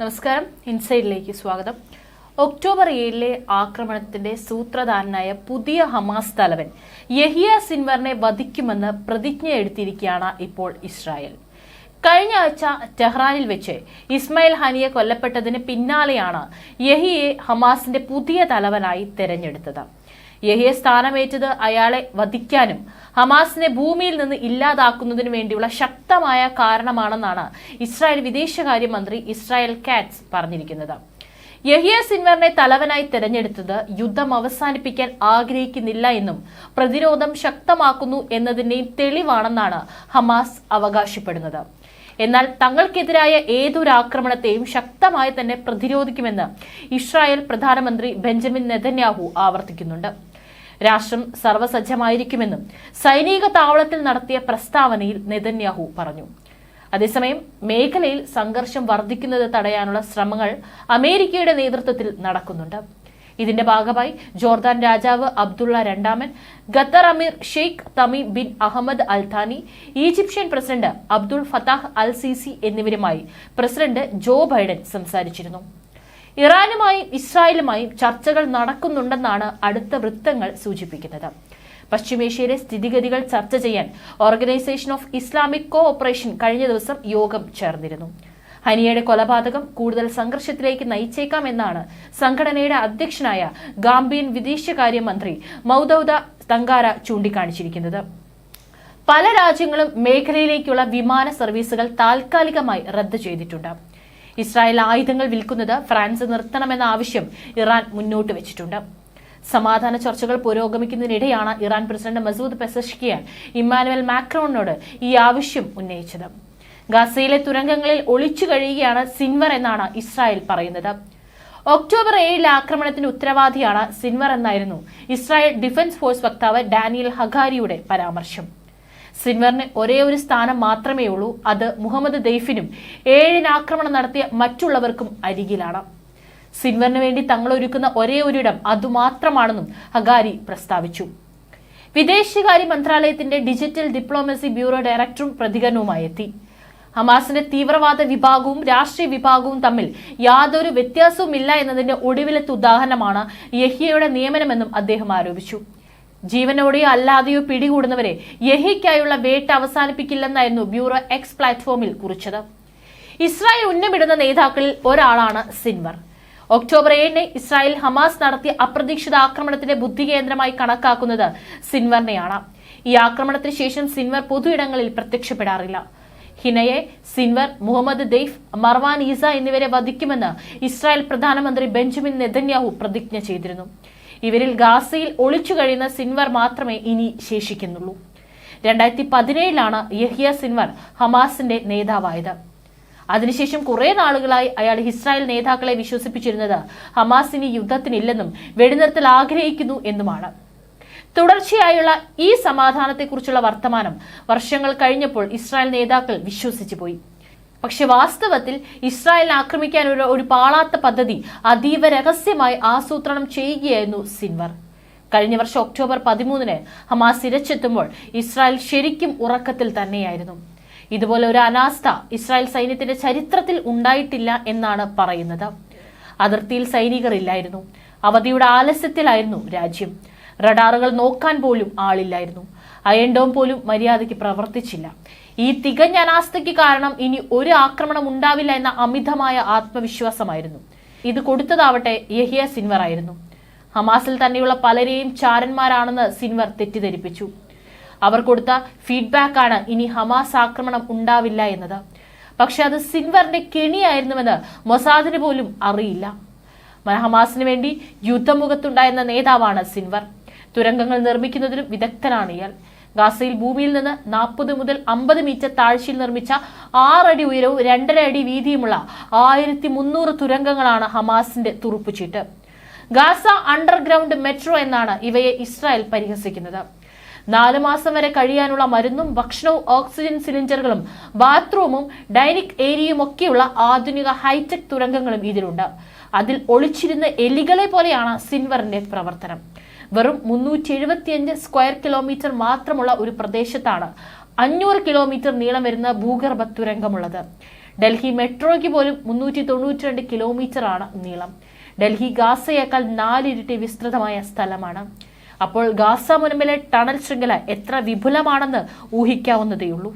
നമസ്കാരം. ഇൻസൈഡിലേക്ക് സ്വാഗതം. ഒക്ടോബർ ഏഴിലെ ആക്രമണത്തിന്റെ സൂത്രധാരനായ പുതിയ ഹമാസ് തലവൻ യഹിയ സിൻവറിനെ വധിക്കുമെന്ന് പ്രതിജ്ഞ എടുത്തിരിക്കുകയാണ് ഇപ്പോൾ ഇസ്രായേൽ. കഴിഞ്ഞ ആഴ്ച ടെഹ്റാനിൽ വെച്ച് ഇസ്മായിൽ ഹനിയെ കൊല്ലപ്പെട്ടതിന് പിന്നാലെയാണ് യഹിയെ ഹമാസിന്റെ പുതിയ തലവനായി തെരഞ്ഞെടുത്തത്. യഹിയെ സ്ഥാനമേറ്റത് അയാളെ വധിക്കാനും ഹമാസിനെ ഭൂമിയിൽ നിന്ന് ഇല്ലാതാക്കുന്നതിനു വേണ്ടിയുള്ള ശക്തമായ കാരണമാണെന്നാണ് ഇസ്രായേൽ വിദേശകാര്യമന്ത്രി ഇസ്രായേൽ കാറ്റ്സ് പറഞ്ഞിരിക്കുന്നത്. യഹിയ സിൻവറിനെ തലവനായി തെരഞ്ഞെടുത്തത് യുദ്ധം അവസാനിപ്പിക്കാൻ ആഗ്രഹിക്കുന്നില്ല എന്നും പ്രതിരോധം ശക്തമാക്കുന്നു എന്നതിന്റെയും തെളിവാണെന്നാണ് ഹമാസ് അവകാശപ്പെടുന്നത്. എന്നാൽ തങ്ങൾക്കെതിരായ ഏതൊരു ആക്രമണത്തെയും ശക്തമായി തന്നെ പ്രതിരോധിക്കുമെന്ന് ഇസ്രായേൽ പ്രധാനമന്ത്രി ബെഞ്ചമിൻ നെതന്യാഹു ആവർത്തിക്കുന്നുണ്ട്. രാഷ്ട്രം സർവസജ്ജമായിരിക്കുമെന്നും സൈനിക താവളത്തിൽ നടത്തിയ പ്രസ്താവനയിൽ നെതന്യാഹു പറഞ്ഞു. അതേസമയം മേഖലയിൽ സംഘർഷം വർദ്ധിക്കുന്നത് തടയാനുള്ള ശ്രമങ്ങൾ അമേരിക്കയുടെ നേതൃത്വത്തിൽ നടക്കുന്നുണ്ട്. ഇതിന്റെ ഭാഗമായി ജോർദാൻ രാജാവ് അബ്ദുള്ള രണ്ടാമൻ ഖത്തർ അമീർ Sheikh Tamim bin Ahmad al Thani Egyptian president Abdul Fattah al Sisi എന്നിവരുമായി പ്രസിഡന്റ് ജോ ബൈഡൻ സംസാരിച്ചിരുന്നു. ഇറാനുമായും ഇസ്രായേലുമായും ചർച്ചകൾ നടക്കുന്നുണ്ടെന്നാണ് അടുത്ത വൃത്തങ്ങൾ സൂചിപ്പിക്കുന്നത്. പശ്ചിമേഷ്യയിലെ സ്ഥിതിഗതികൾ ചർച്ച ചെയ്യാൻ Organisation of Islamic Cooperation കഴിഞ്ഞ ദിവസം യോഗം ചേർന്നിരുന്നു. ഹനിയയുടെ കൊലപാതകം കൂടുതൽ സംഘർഷത്തിലേക്ക് നയിച്ചേക്കാം എന്നാണ് സംഘടനയുടെ അധ്യക്ഷനായ ഗാംബിയൻ വിദേശകാര്യമന്ത്രി മൗദൌദ തങ്കാര ചൂണ്ടിക്കാണിച്ചിരിക്കുന്നത്. പല രാജ്യങ്ങളും മേഖലയിലേക്കുള്ള വിമാന സർവീസുകൾ താൽക്കാലികമായി റദ്ദു ചെയ്തിട്ടുണ്ട്. ഇസ്രായേൽ ആയുധങ്ങൾ വിൽക്കുന്നത് ഫ്രാൻസ് നിർത്തണമെന്ന ആവശ്യം ഇറാൻ മുന്നോട്ട് വെച്ചിട്ടുണ്ട്. സമാധാന ചർച്ചകൾ പുരോഗമിക്കുന്നതിനിടെയാണ് Iran president Masoud Pezeshkian Emmanuel മാക്രോണിനോട് ഈ ആവശ്യം ഉന്നയിച്ചത്. ഗാസയിലെ തുരങ്കങ്ങളിൽ ഒളിച്ചു കഴിയുകയാണ് സിൻവർ എന്നാണ് ഇസ്രായേൽ പറയുന്നത്. ഒക്ടോബർ ഏഴിലെ ആക്രമണത്തിന്റെ ഉത്തരവാദിയാണ് സിൻവർ എന്നായിരുന്നു ഇസ്രായേൽ ഡിഫൻസ് ഫോഴ്സ് വക്താവ് ഡാനിയൽ ഹഗാരിയുടെ പരാമർശം. സിൻവറിന് ഒരേ ഒരു സ്ഥാനം മാത്രമേ ഉള്ളൂ അത് മുഹമ്മദ് ദൈഫിനും ഏഴിന് ആക്രമണം നടത്തിയ മറ്റുള്ളവർക്കും അരികിലാണ്. സിൻവറിന് വേണ്ടി തങ്ങൾ ഒരുക്കുന്ന ഒരേ ഒരിടം അതുമാത്രമാണെന്നും ഹഗാരി പ്രസ്താവിച്ചു. വിദേശകാര്യ മന്ത്രാലയത്തിന്റെ ഡിജിറ്റൽ ഡിപ്ലോമസി ബ്യൂറോ ഡയറക്ടറും പ്രതികരണവുമായി എത്തി. ഹമാസിന്റെ തീവ്രവാദ വിഭാഗവും രാഷ്ട്രീയ വിഭാഗവും തമ്മിൽ യാതൊരു വ്യത്യാസവുമില്ല എന്നതിന്റെ ഒടുവിലത്തെ ഉദാഹരണമാണ് യഹിയയുടെ നിയമനമെന്നും അദ്ദേഹം ആരോപിച്ചു. ജീവനോടെയോ അല്ലാതെയോ പിടികൂടുന്നവരെ യഹിക്കായുള്ള വേട്ട അവസാനിപ്പിക്കില്ലെന്നായിരുന്നു ബ്യൂറോ എക്സ് പ്ലാറ്റ്ഫോമിൽ കുറിച്ചത്. ഇസ്രായേൽ ഉന്നമിടുന്ന നേതാക്കളിൽ ഒരാളാണ് സിൻവർ. ഒക്ടോബർ ഏഴിന് ഇസ്രായേൽ ഹമാസ് നടത്തിയ അപ്രതീക്ഷിത ആക്രമണത്തിന്റെ ബുദ്ധി കേന്ദ്രമായി കണക്കാക്കുന്നത് സിൻവറിനെയാണ്. ഈ ആക്രമണത്തിന് ശേഷം സിൻവർ പൊതു ഇടങ്ങളിൽ പ്രത്യക്ഷപ്പെടാറില്ല. ഹിനയെ Sinwar Muhammad Deif Marwan Issa എന്നിവരെ വധിക്കുമെന്ന് ഇസ്രായേൽ പ്രധാനമന്ത്രി ബെഞ്ചമിൻ നെതന്യാഹു പ്രതിജ്ഞ ചെയ്തിരുന്നു. ഇവരിൽ ഗാസയിൽ ഒളിച്ചു കഴിയുന്ന സിൻവർ മാത്രമേ ഇനി ശേഷിക്കുന്നുള്ളൂ. രണ്ടായിരത്തി പതിനേഴിലാണ് യഹിയ സിൻവർ ഹമാസിന്റെ നേതാവായത്. അതിനുശേഷം കുറെ നാളുകളായി അയാൾ ഇസ്രായേൽ നേതാക്കളെ വിശ്വസിപ്പിച്ചിരുന്നത് ഹമാസിന് യുദ്ധത്തിനില്ലെന്നും വെടിനിർത്തൽ ആഗ്രഹിക്കുന്നു എന്നുമാണ്. തുടർച്ചയായുള്ള ഈ സമാധാനത്തെക്കുറിച്ചുള്ള വർത്തമാനം വർഷങ്ങൾ കഴിഞ്ഞപ്പോൾ ഇസ്രായേൽ നേതാക്കൾ വിശ്വസിച്ചു പോയി. പക്ഷെ വാസ്തവത്തിൽ ഇസ്രായേലിനെ ആക്രമിക്കാൻ ഒരു ഒരു പാളാത്ത പദ്ധതി അതീവ രഹസ്യമായി ആസൂത്രണം ചെയ്യുകയായിരുന്നു സിൻവർ. കഴിഞ്ഞ വർഷം ഒക്ടോബർ പതിമൂന്നിന് ഹമാസ് ഇരച്ചെത്തുമ്പോൾ ഇസ്രായേൽ ശരിക്കും ഉറക്കത്തിൽ തന്നെയായിരുന്നു. ഇതുപോലെ ഒരു അനാസ്ഥ ഇസ്രായേൽ സൈന്യത്തിന്റെ ചരിത്രത്തിൽ ഉണ്ടായിട്ടില്ല എന്നാണ് പറയുന്നത്. അതിർത്തിയിൽ സൈനികർ ഇല്ലായിരുന്നു. അവധിയുടെ ആലസ്യത്തിലായിരുന്നു രാജ്യം. റഡാറുകൾ നോക്കാൻ പോലും ആളില്ലായിരുന്നു. അയൺഡോം പോലും മര്യാദയ്ക്ക് പ്രവർത്തിച്ചില്ല. ഈ തികഞ്ഞ അനാസ്ഥയ്ക്ക് കാരണം ഇനി ഒരു ആക്രമണം ഉണ്ടാവില്ല എന്ന അമിതമായ ആത്മവിശ്വാസമായിരുന്നു. ഇത് കൊടുത്തതാവട്ടെ യഹിയ സിൻവർ ആയിരുന്നു. ഹമാസിൽ തന്നെയുള്ള പലരെയും ചാരന്മാരാണെന്ന് സിൻവർ തെറ്റിദ്ധരിപ്പിച്ചു. അവർ കൊടുത്ത ഫീഡ്ബാക്ക് ആണ് ഇനി ഹമാസ് ആക്രമണം ഉണ്ടാവില്ല എന്നത്. പക്ഷെ അത് സിൻവറിന്റെ കെണിയായിരുന്നുവെന്ന് മൊസാദിന് പോലും അറിയില്ല. ഹമാസിന് വേണ്ടി യുദ്ധമുഖത്തുണ്ടായിരുന്ന നേതാവാണ് സിൻവർ. തുരങ്കങ്ങൾ നിർമ്മിക്കുന്നതിലും വിദഗ്ധനാണ് ഇയാൾ. ഗാസയിൽ ഭൂമിയിൽ നിന്ന് നാൽപ്പത് മുതൽ അമ്പത് മീറ്റർ താഴ്ചയിൽ നിർമ്മിച്ച ആറടി ഉയരവും രണ്ടര അടി വീതിയുമുള്ള ആയിരത്തി മുന്നൂറ് തുരങ്കങ്ങളാണ് ഹമാസിന്റെ തുറുപ്പുചീട്ട്. ഗാസ അണ്ടർഗ്രൗണ്ട് മെട്രോ എന്നാണ് ഇവയെ ഇസ്രായേൽ പരിഹസിക്കുന്നത്. നാല് മാസം വരെ കഴിയാനുള്ള മരുന്നും ഭക്ഷണവും ഓക്സിജൻ സിലിണ്ടറുകളും ബാത്റൂമും ഡൈനിക് ഏരിയയും ഒക്കെയുള്ള ആധുനിക ഹൈടെക് തുരങ്കങ്ങളും ഇതിലുണ്ട്. അതിൽ ഒളിച്ചിരുന്ന എലികളെ പോലെയാണ് സിൻവറിന്റെ പ്രവർത്തനം. വെറും മുന്നൂറ്റി സ്ക്വയർ കിലോമീറ്റർ മാത്രമുള്ള ഒരു പ്രദേശത്താണ് അഞ്ഞൂറ് കിലോമീറ്റർ നീളം വരുന്ന ഭൂഗർഭ തുരങ്കമുള്ളത്. ഡൽഹി മെട്രോയ്ക്ക് പോലും മുന്നൂറ്റി തൊണ്ണൂറ്റി രണ്ട് കിലോമീറ്ററാണ് നീളം. ഡൽഹി ഗാസയേക്കാൾ നാലിരട്ടി വിസ്തൃതമായ സ്ഥലമാണ്. അപ്പോൾ ഗാസ മുനമ്പിലെ ടണൽ ശൃംഖല എത്ര വിപുലമാണെന്ന് ഊഹിക്കാവുന്നതേയുള്ളൂ.